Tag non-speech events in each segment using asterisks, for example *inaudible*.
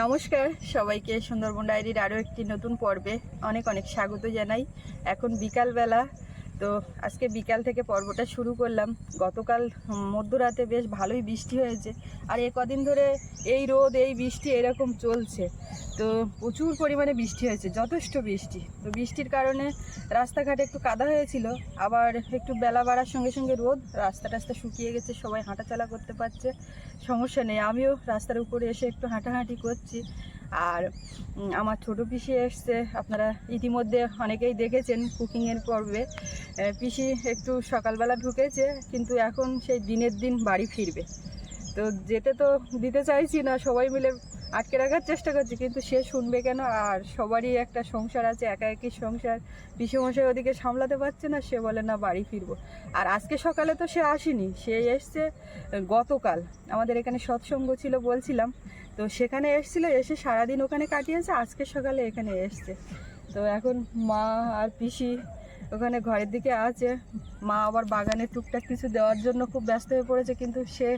নমস্কার সবাইকে সুন্দরবন ডায়েরির আরও একটি নতুন পর্বে অনেক অনেক স্বাগত জানাই। এখন বিকালবেলা তো আজকে বিকাল থেকে পর্বটা শুরু করলাম। গতকাল মধ্যরাতে বেশ ভালোই বৃষ্টি হয়েছে। আর এ কদিন ধরে এই রোদ, এই বৃষ্টি এরকম চলছে। তো প্রচুর পরিমাণে বৃষ্টি হয়েছে, যথেষ্ট বৃষ্টি। তো বৃষ্টির কারণে রাস্তাঘাটে একটু কাদা হয়েছিল। আবার একটু বেলা বাড়ার সঙ্গে সঙ্গে রোদ, রাস্তা টাস্তা শুকিয়ে গেছে, সবাই হাঁটাচলা করতে পারছে। সমস্যা নেই, আমিও রাস্তার উপরে এসে একটু হাঁটাহাঁটি করছি। আর আমার ছোটো পিসি এসছে। আপনারা ইতিমধ্যে অনেকেই দেখেছেন কুকিংয়ের পর্বে। পিসি একটু সকালবেলা ঢুকেছে, কিন্তু এখন সেই দিনের দিন বাড়ি ফিরবে। তো যেতে তো দিতে চাইছি না, সবাই মিলে আটকে রাখার চেষ্টা করছি, কিন্তু সে শুনবে কেন? আর সবারই একটা সংসার আছে, একা একই সংসার। পিসেমশাই ওদিকে সামলাতে পারছে না, সে বলে, না, বাড়ি ফিরবো। আর আজকে সকালে তো সে আসেনি, সে এসছে গতকাল। আমাদের এখানে সৎসঙ্গ ছিল বলছিলাম, তো সেখানে এসেছিল, এসে সারাদিন ওখানে কাটিয়েছে, আজকে সকালে এখানে এসছে। তো এখন মা আর পিসি ওখানে ঘরের দিকে আছে। মা আবার বাগানে টুকটাক কিছু দেওয়ার জন্য খুব ব্যস্ত হয়ে পড়েছে, কিন্তু সে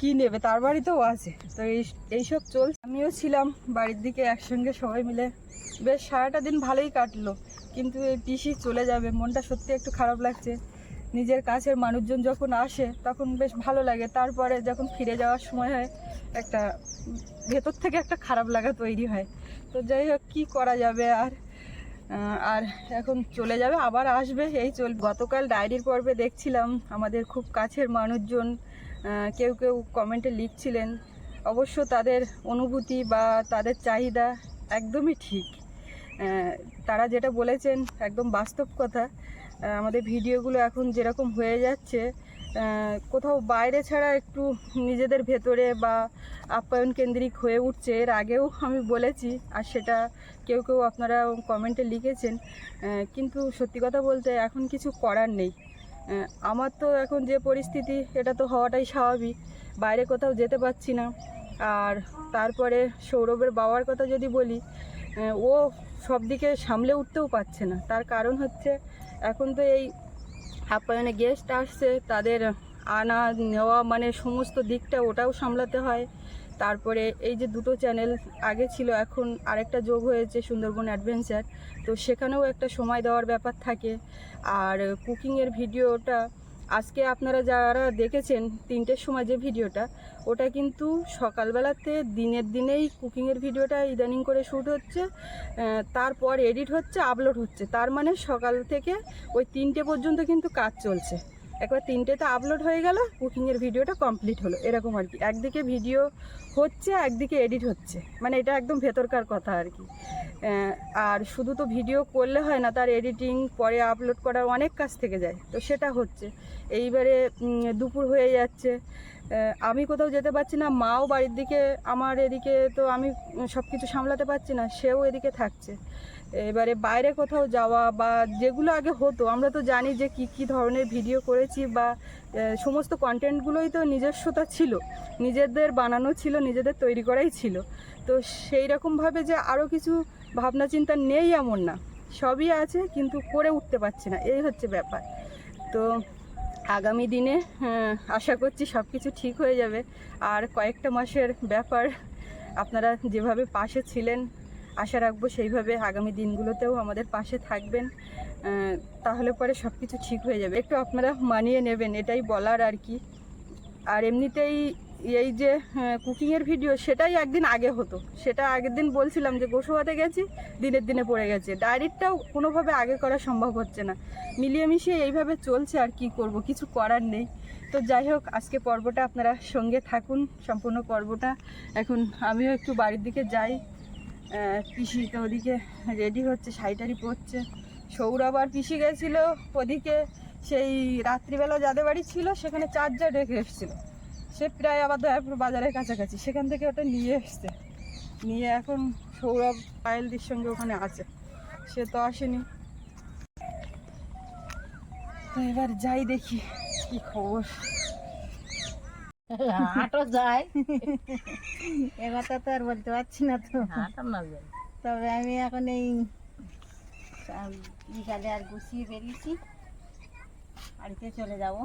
কি নেবে তার বাড়িতেও আছে। তো এই, এইসব চলছে। আমিও ছিলাম বাড়ির দিকে একসঙ্গে সবাই মিলে। বেশ সারাটা দিন ভালোই কাটলো, কিন্তু এই পিসি চলে যাবে, মনটা সত্যি একটু খারাপ লাগছে। নিজের কাছের মানুষজন যখন আসে, তখন বেশ ভালো লাগে। তারপরে যখন ফিরে যাওয়ার সময় হয়, একটা ভেতর থেকে একটা খারাপ লাগা তৈরি হয়। তো যাই হোক, কী করা যাবে আর আর এখন চলে যাবে, আবার আসবে। এই চল, গতকাল ডায়েরির পর্বে দেখছিলাম আমাদের খুব কাছের মানুষজন কেউ কেউ কমেন্টে লিখছিলেন, অবশ্য তাদের অনুভূতি বা তাদের চাহিদা একদমই ঠিক। তারা যেটা বলেছেন একদম বাস্তব কথা। আমাদের ভিডিওগুলো এখন যেরকম হয়ে যাচ্ছে কোথাও বাইরে ছাড়া একটু নিজেদের ভেতরে বা আপ্যায়ন কেন্দ্রিক হয়ে উঠছে। এর আগেও আমি বলেছি, আর সেটা কেউ কেউ আপনারা কমেন্টে লিখেছেন। কিন্তু সত্যি কথা বলতে এখন কিছু করার নেই। আমার তো এখন যে পরিস্থিতি, এটা তো হওয়াটাই স্বাভাবিক। বাইরে কোথাও যেতে পারছি না। আর তারপরে সৌরভের বাবার কথা যদি বলি ও সব দিকে সামলে উঠতেও পারছে না। তার কারণ হচ্ছে, এখন তো এই আপ্যায়নে গেস্ট আসছে, তাদের আনা, নেওয়া মানে সমস্ত দিকটা ওটাও সামলাতে হয়। তারপরে এই যে দুটো চ্যানেল আগে ছিল, এখন আরেকটা যোগ হয়েছে সুন্দরবন অ্যাডভেঞ্চার তো সেখানেও একটা সময় দেওয়ার ব্যাপার থাকে। আর কুকিংয়ের ভিডিওটা আজকে আপনারা যারা দেখেছেন তিনটের সময় যে ভিডিওটা, ওটা কিন্তু সকালবেলাতে দিনের দিনেই কুকিংয়ের ভিডিওটা ইদানিং করে শ্যুট হচ্ছে তারপর এডিট হচ্ছে, আপলোড হচ্ছে। তার মানে সকাল থেকে ওই তিনটে পর্যন্ত কিন্তু কাজ চলছে। একবার তিনটেতে আপলোড হয়ে গেল কুকিংয়ের ভিডিওটা কমপ্লিট হলো, এরকম আর কি। একদিকে ভিডিও হচ্ছে, একদিকে এডিট হচ্ছে। মানে এটা একদম ভেতরকার কথা আর কি। আর শুধু তো ভিডিও করলে হয় না, তার এডিটিং পরে আপলোড করার অনেক কাজ থেকে যায়। তো সেটা হচ্ছে। এইবারে দুপুর হয়ে যাচ্ছে। আমি কোথাও যেতে পারছি না, মাও বাড়ির দিকে, আমার এদিকে তো আমি সব কিছু সামলাতে পারছি না, সেও এদিকে থাকছে। এবারে বাইরে কোথাও যাওয়া বা যেগুলো আগে হতো, আমরা তো জানি যে কি কি ধরনের ভিডিও করেছি বা সমস্ত কন্টেন্টগুলোই তো নিজস্বতা ছিল, নিজেদের বানানো ছিল, নিজেদের তৈরি করাই ছিল। তো সেই রকমভাবে যে আরও কিছু ভাবনা চিন্তা নেই এমন না, সবই আছে কিন্তু করে উঠতে পারছি না, এই হচ্ছে ব্যাপার। তো আগামী দিনে আশা করছি সব কিছু ঠিক হয়ে যাবে। আর কয়েকটা মাসের ব্যাপার, আপনারা যেভাবে পাশে ছিলেন আশা রাখব সেইভাবে আগামী দিনগুলোতেও আমাদের পাশে থাকবেন। তাহলে পরে সব কিছু ঠিক হয়ে যাবে। একটু আপনারা মানিয়ে নেবেন, এটাই বলার আর কি। আর এমনিতেই এই যে কুকিংয়ের ভিডিও, সেটাই একদিন আগে হতো। সেটা আগের দিন বলছিলাম যে গোসুয়াতে গেছি, দিনের দিনে পড়ে গেছে। ডায়েরিটাও কোনোভাবে আগে করা সম্ভব হচ্ছে না। মিলিয়ে মিশিয়ে এইভাবে চলছে আর কি করব, কিছু করার নেই। তো যাই হোক, আজকে পর্বটা আপনারা সঙ্গে থাকুন। সম্পূর্ণ পর্বটা এখন আমিও একটু বাড়ির দিকে যাই। পিসি তো ওদিকে রেডি হচ্ছে, শাড়িটারি পরছে। সৌরভ আর পিসি গেছিল ওদিকে, সেই রাত্রিবেলা যাদের বাড়ি ছিল, সেখানে চার্জার রেখে এসেছিল। সে প্রায় আবার দয়াপুর বাজারের কাছাকাছি, সেখান থেকে ওটা নিয়ে এসছে। নিয়ে এখন সৌরভ পায়েলদির সঙ্গে ওখানে আছে। সে তো আসেনি। তো এবার যাই দেখি কি খবর। হাটও যায়। *laughs* এবার তো আর বলতে পারছি না তো। হাটার না যায়। তবে আমি এখন এই বিকালে আর গুছিয়ে বেরিয়েছি। বাড়িতে চলে যাব।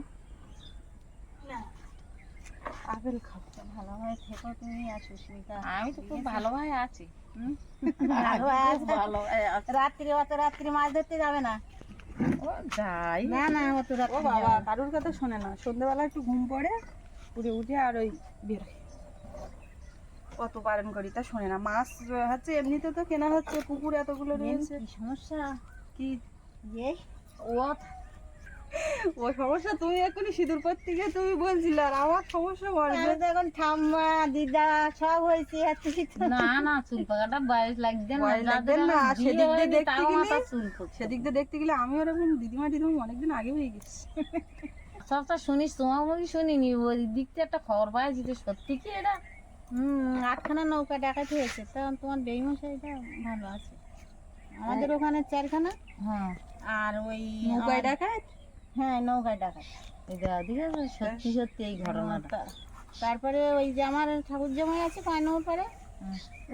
আপেল খাব। ভালোভাবে থেকো তুমি আর সুস্মিতা। আমি তো খুব ভালোভাবে আছি? রাত্রি অত রাত্রি মাছ ধরতে যাবে না। ও যাই। না না অত ও রাত্রি বাবা কারোর কথা শোনে না। সন্ধ্যাবেলা একটু ঘুম পড়ে। উঠে উঠে আর ওই বেরোয় কত বারণ করি তা শোনে না মাছ হচ্ছে এমনিতে তো কেনা হচ্ছে পুকুর এতগুলো রয়েছে। সমস্যা? কি? ও ও সমস্যা তুমি এখনই সিঁদুর থেকে তুমি বলছিলে আর আমার সমস্যা বলবে আমি তো এখন ঠাম্মা দিদা সব হয়েছে না না চুল পাকাটা বয়স লাগবে না লাগবে না, সেদিক দিয়ে দেখতে গেলে- সেদিক দিয়ে দেখতে গেলে আমিও এরকম দিদিমা দিদিমা অনেকদিন আগে হয়ে গেছি। সবটা শুনিস তোমার মুখে শুনিনি ওই দিক থেকে একটা খবর পাইছি যে সত্যি কি এটা? হুম আটখানা নৌকা ডাকাতি হয়েছে। তা তোমার বেইমশাইটা ভালো আছে। আমাদের ওখানে চারখানা। হ্যাঁ। আর ওই নৌকায় ডাকায় হ্যাঁ নৌকায় ডাকাত। সত্যি সত্যি এই ঘটনাটা। তারপরে ওই যে আমার ঠাকুর জামাই আছে পায়নৌর পারে।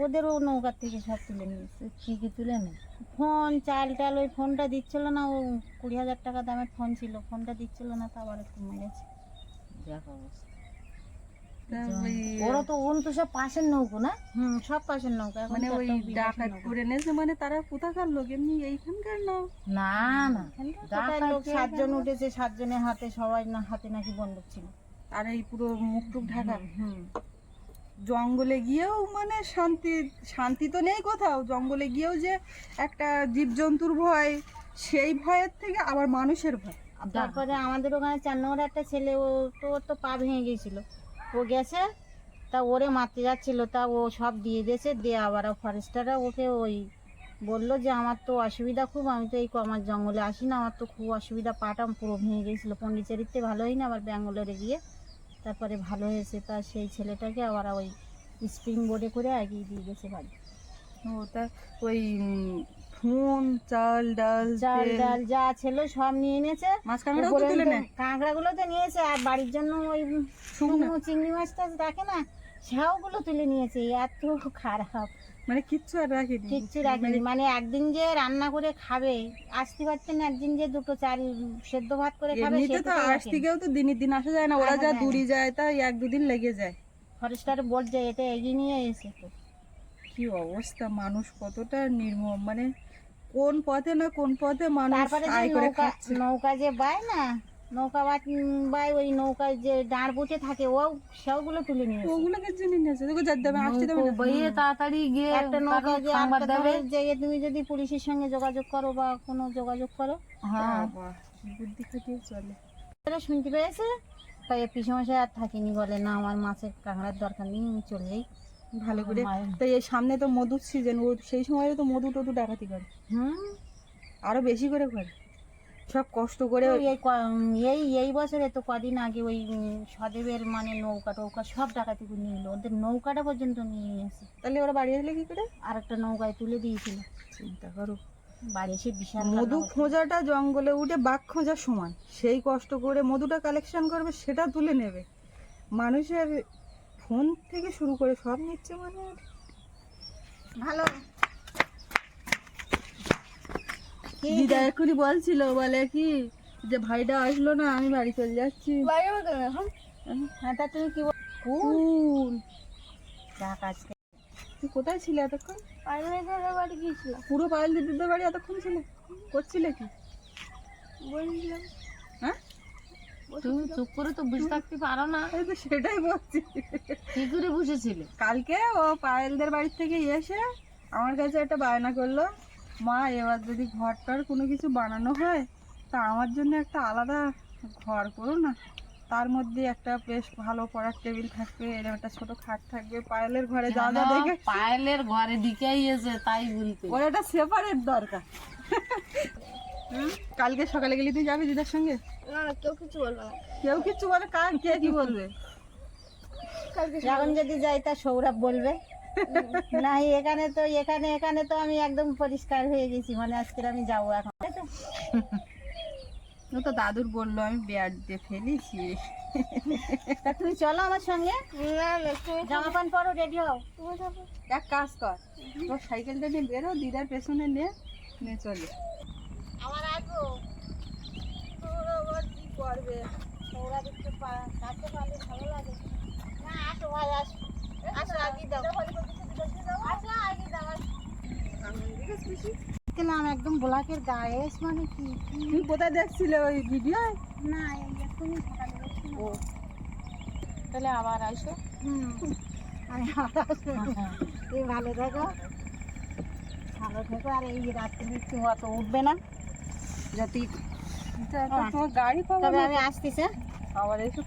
ওদেরও নৌকার থেকে সব তুলে নিয়েছে। কি কি তুলে নে ফোন চাল টাল ওই ফোনটা দিচ্ছিল না ও কুড়ি হাজার টাকা দামের ফোন ছিল। ফোনটা দিচ্ছিল না তা আবার একটু মেরেছে। অবস্থা। ওরা তো ওন তো সব পাশের নৌকো না? হুম সব পাশের নৌকা। মানে ওই ডাকাত করে নেছে মানে তারা কোথাকার লোক? এমনি এইখানকার না না। না কোথায় লোক? সাতজন উঠেছে সাতজনের হাতে সবাই না হাতে নাকি বন্দুক ছিল। আর এই পুরো মুখ টুক ঢাকা? হুম। জঙ্গলে গিয়েও মানে শান্তি শান্তি তো নেই কোথাও। জঙ্গলে গিয়েও যে একটা জীবজন্তুর ভয়, সেই ভয়ের থেকে আবার মানুষের ভয়। তারপরে আমাদের ওখানে চার নম্বর একটা ছেলে, ও তো, ওর তো পা ভেঙে গিয়েছিল। ও গেছে, তা ওরে মারতে যাচ্ছিল, তা ও সব দিয়ে দিয়েছে, দিয়ে আবার ফরেস্টাররা ওকে ওই বলল যে, আমার তো অসুবিধা খুব, আমি তো এই আমার জঙ্গলে আসি না আমার তো খুব অসুবিধা, পাটা পুরো ভেঙে গিয়েছিল। পন্ডিচেরিতে ভালো না আবার ব্যাঙ্গালোরে গিয়ে তারপরে ভালো হয়েছে তা সেই ছেলেটাকে আবার ওই স্প্রিং বোর্ডে করে এগিয়ে দিয়ে গেছে বাড়ি। ও তা ওই ফোন চাল ডাল চাল ডাল যা ছিল সব নিয়ে নিয়েছে মাছ কাঁকড়াও তো তুলে নেয় কাঁকড়াগুলো তো নিয়েছে আর বাড়ির জন্য ওই শুকনো। চিংড়ি মাছ টাছ রাখে না সেগুলো তুলে নিয়েছে এত খারাপ। মানে কিচ্ছু আর রাখিনি কিচ্ছু রাখিনি। মানে একদিন যে রান্না করে খাবে আসতে না একদিন যে দুটো চাল সেদ্ধ ভাত করে খাবে এমনিতে তো আজ থেকেও তো দিনের দিন আসা যায় না ওরা যা যায় দূরে যায় তাই এক দুদিন লেগে যায়। ফরেস্টার বোর্ড যে এটা এগিয়ে নিয়ে এসে তো। কি অবস্থা মানুষ কতটা নির্মম মানে কোন পথে না কোন পথে মানুষ নৌকা যে বায় না নৌকা বা বাই ওই নৌকায় যে দাঁড় বুটে থাকে ও সেগুলো তুলে নিয়েছে ওগুলোকে জেনে নিয়েছে দেখো যার দেবে আসতে দেবে না। বইয়ে তাড়াতাড়ি গিয়ে একটা নৌকা যে সংবাদ দেবে। যে তুমি যদি পুলিশের সঙ্গে যোগাযোগ করো বা কোনো যোগাযোগ করো। হ্যাঁ। বুদ্ধি খাটিয়ে চলে। শুনতে পেয়েছে? তাই পিসমশাই আর থাকিনি বলে না আমার মাছের কাঁকড়ার দরকার নেই আমি চলে যাই ভালো করে। তাই এই সামনে তো মধুর সিজন ও সেই সময় তো মধু টধু ডাকাতি করে। হুম। আরও বেশি করে করে। সব কষ্ট করে এই এই এই বছরে তো কদিন আগে ওই সদেবের মানে নৌকা টৌকা সব ডাকাতি করে নিয়ে ওদের নৌকাটা পর্যন্ত নিয়ে নিয়েছে তাহলে ওরা বাড়ি আসলে কি করে? আর একটা নৌকায় তুলে দিয়েছিল। চিন্তা করো। বাড়ি এসে বিশাল মধু খোঁজাটা জঙ্গলে উঠে বাঘ খোঁজার সমান সেই কষ্ট করে মধুটা কালেকশন করবে সেটা তুলে নেবে। মানুষের ফোন থেকে শুরু করে সব নিচ্ছে মানে ভালো কি? দিদা এক্ষুনি বলছিল বলে কি যে ভাইটা আসলো না আমি বাড়ি চলে যাচ্ছি। হ্যাঁ তুমি কি বল কুল আজকে। তুই কোথায় ছিলে এতক্ষণ? বাড়ি গিয়েছিল পুরো পায়েল দিদিদের বাড়ি এতক্ষণ ছিলে? করছিলে কি? হ্যাঁ? তুমি চুপ করে তো বুঝে থাকতে পারো না। তো সেটাই বলছি। কি করে বসেছিলে? কালকে ও পায়েলদের বাড়ি থেকে এসে আমার কাছে একটা বায়না করল। মা এবার যদি ঘরটার কোনো কিছু বানানো হয় তা আমার জন্য একটা আলাদা ঘর করো না। তার মধ্যে একটা বেশ ভালো পড়ার টেবিল থাকবে এরকম একটা ছোট খাট থাকবে পায়েলের ঘরে যা যা দেখে। পায়েলের ঘরে দিকেই এসে তাই বলতে। ওর একটা সেপারেট দরকার। হুম? কালকে সকালে গেলে তুই যাবি দিদার সঙ্গে? কেউ কিছু বলবে না। কেউ কিছু বলে কার কে কি বলবে? এখন যদি যাই তা সৌরভ বলবে। না এখানে তো এখানে এখানে তো আমি একদম পরিষ্কার হয়ে গেছি। মানে আজকে আমি যাব এখন। তো? ও তো দাদুর বলল আমি বেয়ার দিয়ে ফেলেছি। তা তুমি চলো আমার সঙ্গে। জামা প্যান্ট পরো রেডি হও। এক কাজ কর তোর সাইকেলটা নিয়ে বেরো দিদার পেছনে নে নে চলে। আমার কি করবে? সৌরভ একটু পা- কাছে পারলে ভালো লাগে। না আসো ভাই আসো। আসো আগে দাও। আসো আগে দাও। দেখলাম একদম ব্লকের গায়ে মানে কি? কি? তুমি কোথায় দেখছিলে ওই ভিডিও না এই এখনই সকালে দেখছি। না। তাহলে আবার আইসো হুম। আমি আবার আসব। তুমি ভালো থাকো। ভালো থেকো। আর এই রাত্রি তুমি অত উঠবে না। যদি তোমার গাড়ি পাবো তবে আমি আসতেছি আবার এসব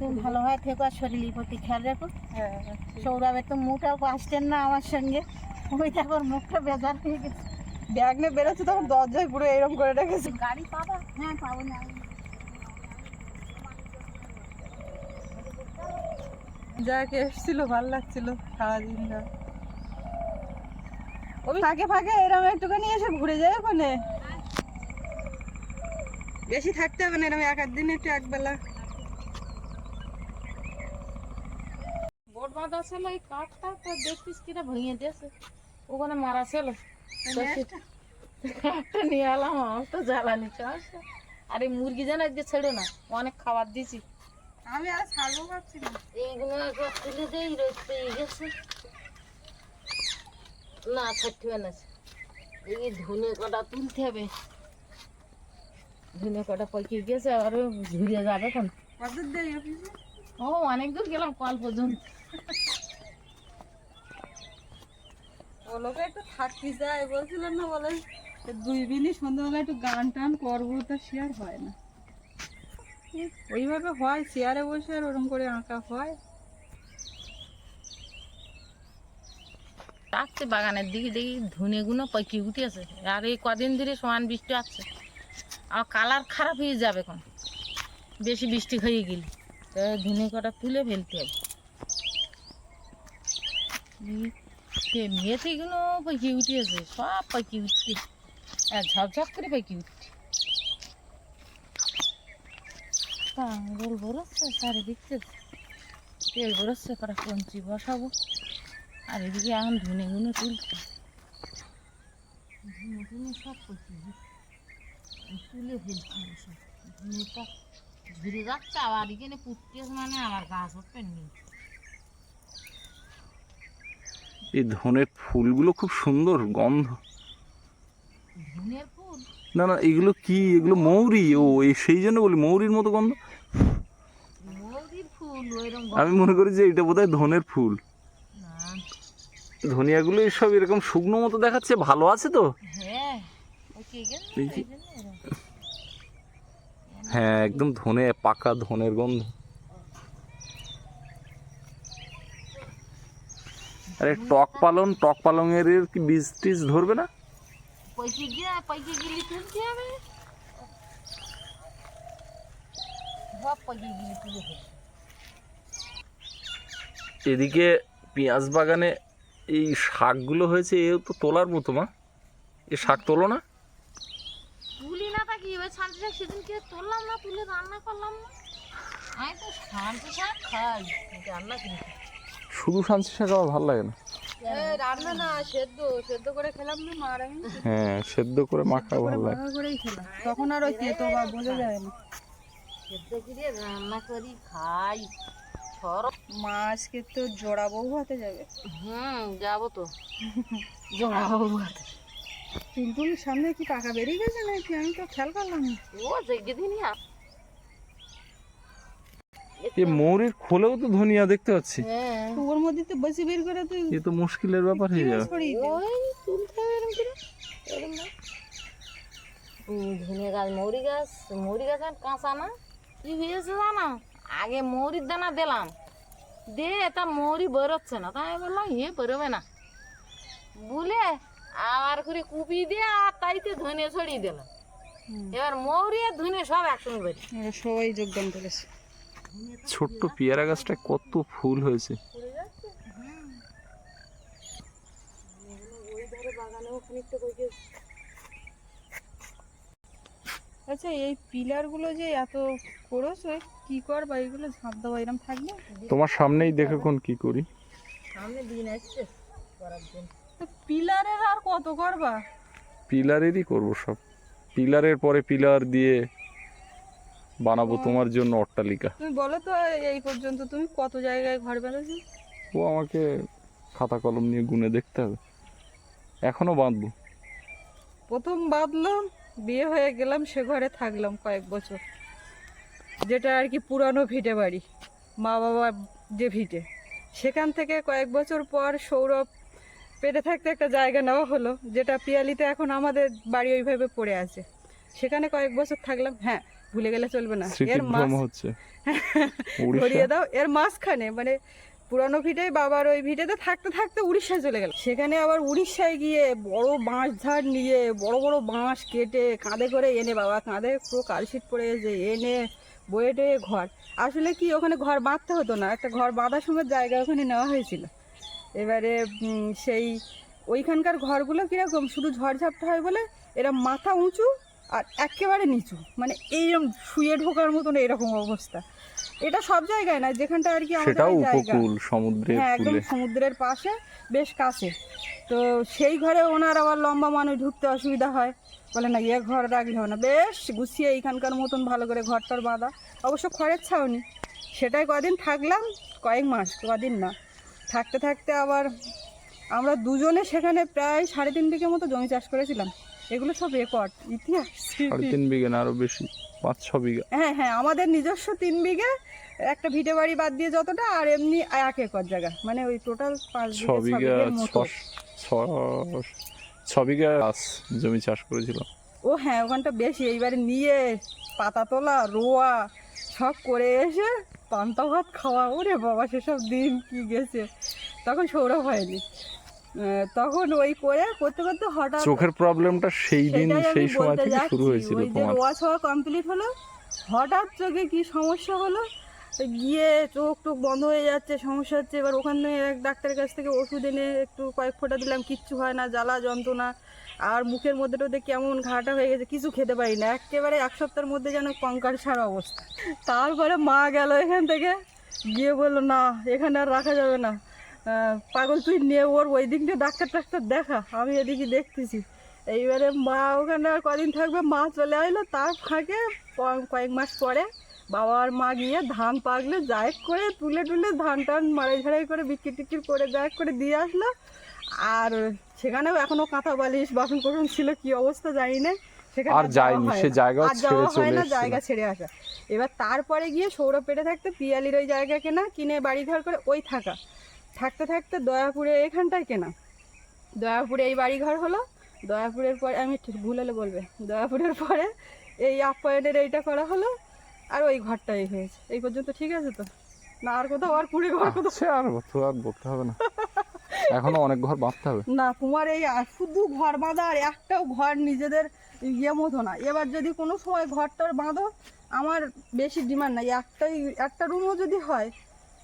তুমি ভালোভাবে থেকো আর শরীরের প্রতি খেয়াল রাখো। হ্যাঁ। সৌরভের তো মুখটাও আসতেন না আমার সঙ্গে। ওই দেখো মুখটা বেজার হয়ে গেছে। ব্যাগ নিয়ে বেরোচ্ছে তখন দরজায় পুরো এরকম করে রেখেছে। গাড়ি পাবা? হ্যাঁ পাবো না। যাক এসছিল ভালো লাগছিল সারাদিনটা ওই ফাঁকে ফাঁকে এরকম একটুখানি এসে ঘুরে যায় ওখানে। বেশি থাকতে হবে না এরকম এক আধ দিন একটু একবেলা। বাঁধা ছিল এই কাঠটা তো দেখতিস কিনা ভেঙে দিয়েছে। ওখানে মারা ছিল। কাঠটা নিয়ে এলাম আমার তো জ্বালানি চাষ আর এই মুরগি যেন আজকে ছেড়ো না অনেক খাবার দিছি আমি আর ছাড়বো ভাবছি না। এইগুলো একবার তুলে দেই রোদ পেয়ে গেছে। না ছাড়তে হবে না। এই ধনে কটা তুলতে হবে। ধনে কটা পাকিয়ে গেছে আর যাবে কোন কতদূর দেরি ও অনেক দূর গেলাম কল পর্যন্ত। গান বাগানের দিকে, দেখি ধুনে ধনেগুলো পাকি উঠেছে আর এই কদিন ধরে সমান বৃষ্টি আসছে। আর কালার খারাপ হয়ে যাবে এখন। বেশি বৃষ্টি হয়ে গেলে। ধনে কটা তুলে ফেলতে হবে। সে মেথিগুলো পাকি উঠেছে সব পাকি উঠছে। আর করে পাকি উঠছে। আঙুল বরচ্ছে চারিদিক থেকে তেল বরচ্ছে কটা কঞ্চি বসাবো। আর এদিকে এখন ধুনে গুনে তুলছে। ধনে সব করছি তুলে সব ঘুরে যাচ্ছে, আবার এখানে পুটতে মানে আমার গাছ উঠবে নেই। এই ধনের ফুলগুলো খুব সুন্দর গন্ধ। না না এগুলো কি? এগুলো মৌরি। ও এই সেই জন্য বলি মৌরির মতো গন্ধ। আমি মনে করি যে এটা বোধহয় ধনের ফুল। ধনিয়াগুলো সব এরকম শুকনো মতো দেখাচ্ছে ভালো আছে তো? হ্যাঁ। হ্যাঁ একদম ধনে পাকা ধনের গন্ধ। আরে টক পালন টক পালংয়ের এর কি বীজ টিজ ধরবে না? এদিকে পেঁয়াজ বাগানে এই শাকগুলো হয়েছে এও তো তোলার মতো মা। এ শাক তোলো না? তুলি না তা কি এবার শান্তি শাক সেদিনকে তুললাম না তুলে রান্না করলাম না। আমি তো শান্তি শাক খাই রান্না করি শুধু শান্তি শাক আমার ভালো লাগে না। রান্না না সেদ্ধ সেদ্ধ করে খেলাম না আমি। হ্যাঁ সেদ্ধ করে মাখা ভালো লাগে। করেই খেলাম। তখন আর ওই তেতো বা বোঝা যায় না। সেদ্ধ করে রান্না করি খাই। মা তো জোড়া বউ হতে যাবে। হুম যাব তো। *laughs* জোড়াবো টুনটুনির সামনে কি টাকা বেরিয়ে গেছে নাকি? আমি তো খেয়াল করলাম না। ও জেগে দিনই এ মৌরির খোলেও তো ধনিয়া দেখতে পাচ্ছি। হ্যাঁ। ওর মধ্যে তো বেশি বের করে তুই এ তো মুশকিলের ব্যাপার হয়ে যাবে। ছড়িয়ে তুলতে হবে এরকম করে। এরকম না। ধনে গাছ মৌরি গাছ মৌরি গাছ কাঁচা না। কি হয়েছে জানো? আগে মৌরির দানা দিলাম। দে তা মৌরি বেরোচ্ছে না। তাই বললাম এ বেরোবে না। বলে আবার করে কুপি দিয়ে আর তাইতে ধনে ছড়িয়ে দিলাম। এবার মৌরি আর ধনে সব একসঙ্গে সবাই যোগদান করেছে। ছোট্ট পেয়ারা গাছটায় কত ফুল হয়েছে। আচ্ছা এই পিলারগুলো যে এত করেছ কি করবা? এগুলো ঝাঁপ দেওয়া এরকম থাকবে? তোমার সামনেই দেখে কোন কি করি। সামনে দিন আসছে করার জন্য। পিলারের আর কত করবা? পিলারেরই করব সব। পিলারের পরে পিলার দিয়ে বানাবো তোমার জন্য অট্টালিকা। তুমি বলো তো এই পর্যন্ত তুমি কত জায়গায় ঘর বেঁধেছো ও আমাকে খাতা কলম নিয়ে গুনে দেখতে হবে। এখনও বাঁধবো। প্রথম বাঁধলাম বিয়ে হয়ে গেলাম সে ঘরে থাকলাম কয়েক বছর। যেটা আর কি পুরানো ভিটে বাড়ি মা বাবা যে ভিটে। সেখান থেকে কয়েক বছর পর সৌরভ পেটে থাকতে একটা জায়গা নেওয়া হলো যেটা পিয়ালিতে এখন আমাদের বাড়ি ওইভাবে পড়ে আছে। সেখানে কয়েক বছর থাকলাম হ্যাঁ। ভুলে গেলে চলবে না। এর মাঝ হচ্ছে। *laughs* উড়িষ্যা। দাও এর মাঝখানে মানে পুরানো ভিটে বাবার ওই ভিটেতে থাকতে থাকতে উড়িষ্যায় চলে গেল। সেখানে আবার উড়িষ্যায় গিয়ে বড় বাঁশ ঝাড় নিয়ে বড় বড় বাঁশ কেটে কাঁধে করে এনে বাবা কাঁধে পুরো কালশিট পড়ে গেছে এনে বয়ে টয়ে ঘর। আসলে কি ওখানে ঘর বাঁধতে হতো না একটা ঘর বাঁধার সময় জায়গা ওখানে নেওয়া হয়েছিল। এবারে সেই ওইখানকার ঘরগুলো কীরকম শুধু ঝড়ঝাপটা হয় বলে? এরা মাথা উঁচু আর একেবারে নিচু মানে এইরকম শুয়ে ঢোকার মতন এরকম অবস্থা। এটা সব জায়গায় না যেখানটা আর কি সেটাও জায়গা। উপকূল সমুদ্রের হ্যাঁ একদম সমুদ্রের পাশে বেশ কাছে। তো সেই ঘরে ওনার আবার লম্বা মানুষ ঢুকতে অসুবিধা হয়। বলে না ইয়ে ঘর রাখলে হবে না। বেশ গুছিয়ে এইখানকার মতন ভালো করে ঘরটার বাঁধা। অবশ্য খড়ের ছাউনি। সেটাই কদিন থাকলাম কয়েক মাস কদিন না। থাকতে থাকতে আবার আমরা দুজনে সেখানে প্রায় সাড়ে তিন বিঘে মতো জমি চাষ করেছিলাম। এগুলো সব রেকর্ড ইতিহাস। সাড়ে তিন বিঘে না আরও বেশি পাঁচ ছ বিঘা। হ্যাঁ হ্যাঁ আমাদের নিজস্ব তিন বিঘে একটা ভিটে বাড়ি বাদ দিয়ে যতটা আর এমনি এক একর জায়গা মানে ওই টোটাল পাঁচ ছ বিঘে ছ বিঘা জমি চাষ করেছিলাম। ও হ্যাঁ ওখানটা বেশি এইবারে নিয়ে পাতা তোলা রোয়া সব করে এসে পান্তা ভাত খাওয়া ওরে বাবা সেসব দিন কি গেছে। তখন সৌরভ হয়নি। তখন ওই করে করতে করতে হঠাৎ চোখের প্রবলেমটা সেই দিন সেই সময় থেকে শুরু। হয়েছিল ওই যে তোমার। রোয়া ছোয়া কমপ্লিট হলো হঠাৎ চোখে কি সমস্যা হলো? গিয়ে চোখ টোক বন্ধ হয়ে যাচ্ছে সমস্যা হচ্ছে এবার ওখানে এক ডাক্তারের কাছ থেকে ওষুধ এনে একটু কয়েক ফোঁটা দিলাম কিচ্ছু হয় না জ্বালা যন্ত্রণা আর মুখের মধ্যে টোতে কেমন ঘাটা হয়ে গেছে কিছু খেতে পারি না একেবারে এক সপ্তাহের মধ্যে যেন কঙ্কার সারা অবস্থা। তারপরে মা গেল এখান থেকে গিয়ে বলল না এখানে আর রাখা যাবে না। পাগল তুই নিয়ে ওর ওই দিকটা ডাক্তার টাক্তার দেখা আমি এদিকে দেখতেছি। এইবারে মা ওখানে আর কদিন থাকবে মা চলে আসলো তার ফাঁকে কয়েক মাস পরে বাবা আর মা গিয়ে ধান পাকলে যাই করে তুলে টুলে ধান টান মারাই ঝাড়াই করে বিক্রি টিক্রি করে যাই করে দিয়ে আসলো। আর সেখানেও এখনও কাঁথা বালিশ বাসন কোসন ছিল কি অবস্থা জানি না। সেখানে আর যায়নি, সে না। যাওয়া ছেড়ে হয় চলে না জায়গা ছেড়ে আসা। এবার তারপরে গিয়ে সৌরভ পেটে থাকতে পিয়ালির ওই জায়গা কেনা কিনে বাড়ি ঘর করে ওই থাকা। থাকতে থাকতে দয়াপুরে এখানটায় কেনা দয়াপুরে এই বাড়িঘর হলো দয়াপুরের পরে আমি ঠিক ভুল হলে বলবে দয়াপুরের পরে এই আপ্যায়নের এইটা করা হলো আর ওই ঘরটাই হয়েছে। এই পর্যন্ত ঠিক আছে তো? না আর কোথাও আর কুড়ি ঘর কোথাও? আচ্ছা আর বলতে হবে না। এখনও অনেক ঘর বাঁধতে হবে। না তোমার এই আর শুধু ঘর বাঁধা আর একটাও ঘর নিজেদের ইয়ে মতো না। এবার যদি কোনো সময় ঘরটার বাঁধো আমার বেশি ডিমান্ড নাই। একটাই একটা রুমও যদি হয়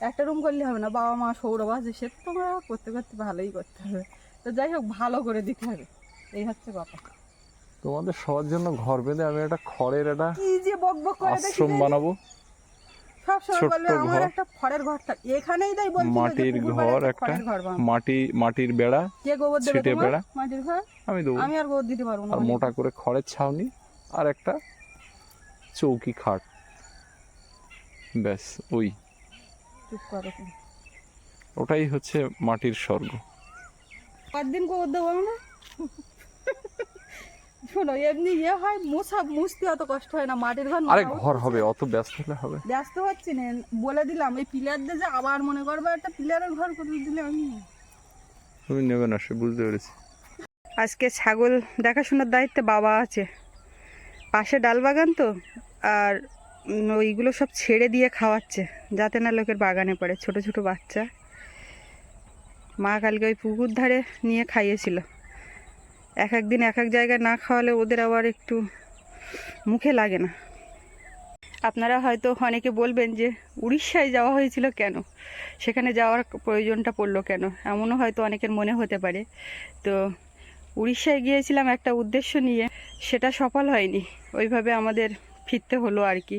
একটা রুম করলে হবে না বাবা মা সৌরভ আছে সে তোমরা করতে করতে ভালোই করতে হবে। তো যাই হোক ভালো করে দিতে হবে। এই হচ্ছে কথা তোমাদের সবার জন্য ঘর বেঁধে আমি একটা খড়ের একটা কি যে বক বক করে দেখি আশ্রম বানাবো। সব সময় বলবে আমার একটা খড়ের ঘর থাক এখানেই তাই মাটির ঘর একটা ঘর মাটি মাটির বেড়া কে গোবর দেবে ছিটে বেড়া। মাটির ঘর? আমি দেবো। আমি আর গোবর দিতে পারব না আর মোটা করে খড়ের ছাউনি আর একটা চৌকি খাট। ব্যাস ওই। চুপ করো। ওটাই হচ্ছে মাটির স্বর্গ। কতদিন গোবর দেবো আমরা শোনো এমনি ইয়ে হয় মুছা মুছতে অত কষ্ট হয় না মাটির ঘর আরে ঘর হবে অত ব্যস্ত হলে হবে। ব্যস্ত হচ্ছি না বলে দিলাম এই পিলার দিয়ে যে আবার মনে করব একটা পিলারের ঘর করে দিলে আমি তুমি নেবে না সে বুঝতে পেরেছি। আজকে ছাগল দেখাশোনার দায়িত্বে বাবা আছে। পাশে ডাল বাগান তো আর ওইগুলো সব ছেড়ে দিয়ে খাওয়াচ্ছে, যাতে না লোকের বাগানে পড়ে। ছোট ছোট বাচ্চা। মা কালকে ওই পুকুর ধারে নিয়ে খাইয়েছিল। এক এক দিন এক এক জায়গায় না খাওয়ালে ওদের আবার একটু মুখে লাগে না। আপনারা হয়তো অনেকে বলবেন যে, উড়িষ্যায় যাওয়া হয়েছিল কেন? সেখানে যাওয়ার প্রয়োজনটা পড়ল কেন? এমনও হয়তো অনেকের মনে হতে পারে। তো উড়িষ্যায় গিয়েছিলাম একটা উদ্দেশ্য নিয়ে, সেটা সফল হয়নি। ওইভাবে আমাদের ফিরতে হলো আর কি।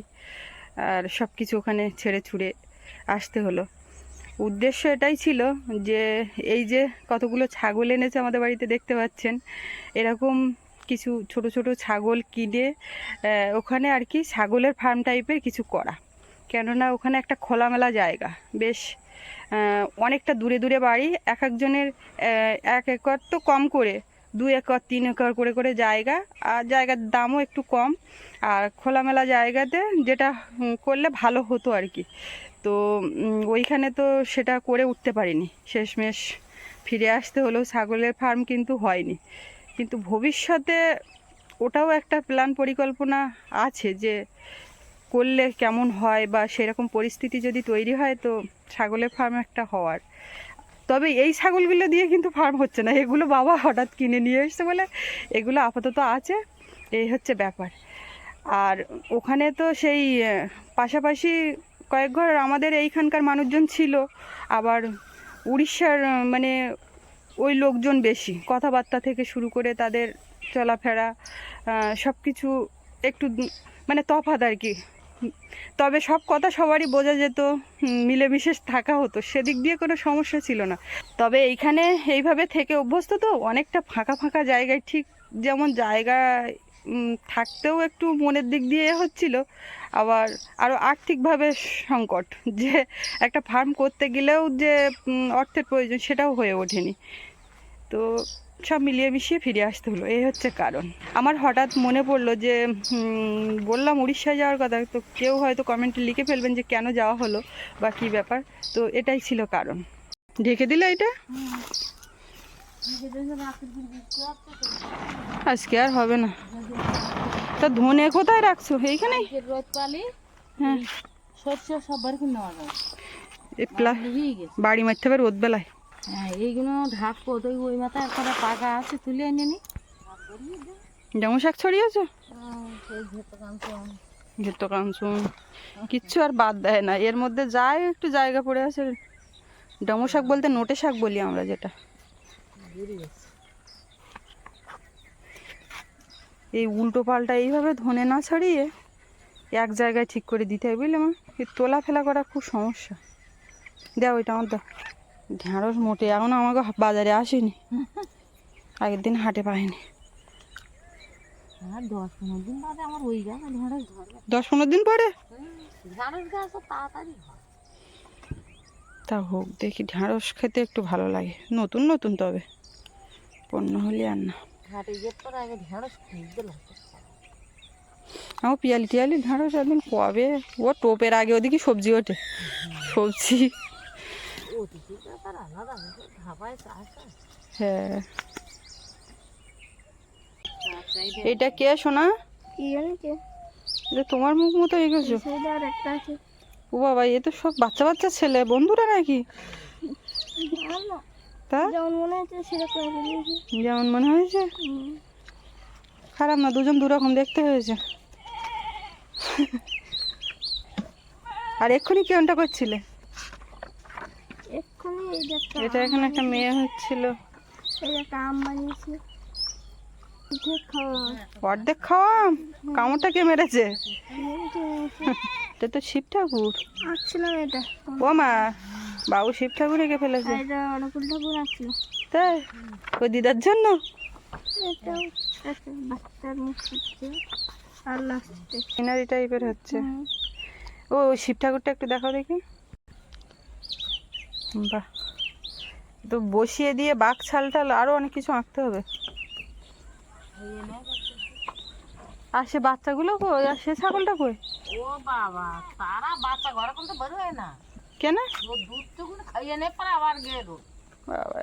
আর সব কিছু ওখানে ছেড়ে ছুড়ে আসতে হলো। উদ্দেশ্য এটাই ছিল যে, এই যে কতগুলো ছাগল এনেছে আমাদের বাড়িতে দেখতে পাচ্ছেন, এরকম কিছু ছোট ছোট ছাগল কিনে ওখানে আর কি ছাগলের ফার্ম টাইপের কিছু করা। কেননা ওখানে একটা খোলামেলা জায়গা। বেশ অনেকটা দূরে দূরে বাড়ি, এক একজনের এক একর তো কম করে দু একর, তিন একর করে করে জায়গা, আর জায়গার দামও একটু কম। আর খোলামেলা জায়গাতে যেটা করলে ভালো হতো আর কি। তো ওইখানে তো সেটা করে উঠতে পারিনি। শেষমেশ ফিরে আসতে হলেও ছাগলের ফার্ম কিন্তু হয়নি। কিন্তু ভবিষ্যতে ওটাও একটা প্ল্যান পরিকল্পনা আছে যে, করলে কেমন হয় বা সেরকম পরিস্থিতি যদি তৈরি হয় তো ছাগলের ফার্ম একটা হওয়ার। তবে এই ছাগলগুলো দিয়ে কিন্তু ফার্ম হচ্ছে না। এগুলো বাবা হঠাৎ কিনে নিয়ে এসছে বলে এগুলো আপাতত আছে। এই হচ্ছে ব্যাপার। আর ওখানে তো সেই পাশাপাশি কয়েক ঘর আমাদের এইখানকার মানুষজন ছিল। আবার উড়িষ্যার মানে ওই লোকজন বেশি। কথাবার্তা থেকে শুরু করে তাদের চলাফেরা সব কিছু একটু মানে তফাৎ আর কি। তবে সব কথা সবারই বোঝা যেত মিলেমিশে থাকা হতো, সেদিক দিয়ে কোনো সমস্যা ছিল না। তবে এইখানে এইভাবে থেকে অভ্যস্ত তো, অনেকটা ফাঁকা ফাঁকা জায়গায়, ঠিক যেমন জায়গা থাকতেও একটু মনের দিক দিয়ে হচ্ছিল। আবার আরও আর্থিকভাবে সংকট, যে একটা ফার্ম করতে গেলেও যে অর্থের প্রয়োজন সেটাও হয়ে ওঠেনি। তো সব মিলিয়ে মিশিয়ে ফিরে আসতে হলো এই হচ্ছে কারণ। আমার হঠাৎ মনে পড়ল যে বললাম উড়িষ্যায় যাওয়ার কথা তো কেউ হয়তো কমেন্টে লিখে ফেলবেন যে কেন যাওয়া হলো বা কী ব্যাপার তো এটাই ছিল কারণ। ঢেকে দিলে এটা? আজকে আর হবে না। তা ধনে কোথায় রাখছো? এইখানে? হ্যাঁ। সব বাড়ি মারতে হবে রোদ বেলায় হ্যাঁ এইগুলো ঢাকবো। তো ওই মাথায় একটা পাকা আছে তুলে এনে নি। যেমন শাক ছড়িয়েছো? সেই ভেতর কানতাম ঘের তো কাঞ্চন। কিচ্ছু আর বাদ দেয় না। এর মধ্যে যায় একটু জায়গা পড়ে আছে। ডমো শাক বলতে নোটে শাক বলি আমরা যেটা। এই উল্টো পাল্টা এইভাবে ধনে না ছাড়িয়ে এক জায়গায় ঠিক করে দিতে হয় বুঝলে মা? এই তোলা ফেলা করা খুব সমস্যা। দেও ওইটা আমার দাও। ঢ্যাঁড়স মোটে এখন আমাকে বাজারে আসেনি। আগের দিন হাটে পাইনি। আর দশ পনেরো দিন ঢেঁড়স পরে? ঢেঁড়স তো হোক দেখি ঢ্যাঁড়স খেতে একটু ভালো লাগে। নতুন নতুন তবে পণ্য হলে আর না। ঢেঁড়স আমার পিয়ালি টিয়ালি ঢ্যাঁড়স একদিন কবে? ও টোপের আগে ওদিকে সবজি ওঠে। সবজি ওদিকে ব্যাপার আলাদা ধাবায় চাষ হয়। এটা কে শোনা তোমার মুখ মতো এগোছো ও বাবা এ তো সব বাচ্চা বাচ্চা ছেলে বন্ধুরা নাকি? তা? মনে যেমন মনে হয়েছে? খারাপ না দুজন দুরকম দেখতে হয়েছে। আর এক্ষুনি কেমনটা করছিলে? এক্ষুনি এই এটা এখানে একটা মেয়ে হচ্ছিল। এই একটা আম বানিয়েছি। অর্ধেক খাওয়া কামড়টা কে মেরেছে? এটা তো শিব ঠাকুর। আঁকছিলাম এটা। ও মা বাবু শিব ঠাকুর এঁকে ফেলেছে? আর এটা অনুকূল ঠাকুর আঁকছিল। তাই? ওই দিদার জন্য? সিনারি টাইপের হচ্ছে। ও শিব ঠাকুরটা একটু দেখাও দেখি। বাহ। তো বসিয়ে দিয়ে বাঘ ছাল টাল আরও অনেক কিছু আঁকতে হবে। আর সে বাচ্চাগুলো কই? আর সে ছাগলটা কই? ও বাবা তারা বাচ্চা ঘরে তো বের হয় না। কেন? ও দুধ টুকুন খাইয়ে নে পরে আবার গেল। বাবা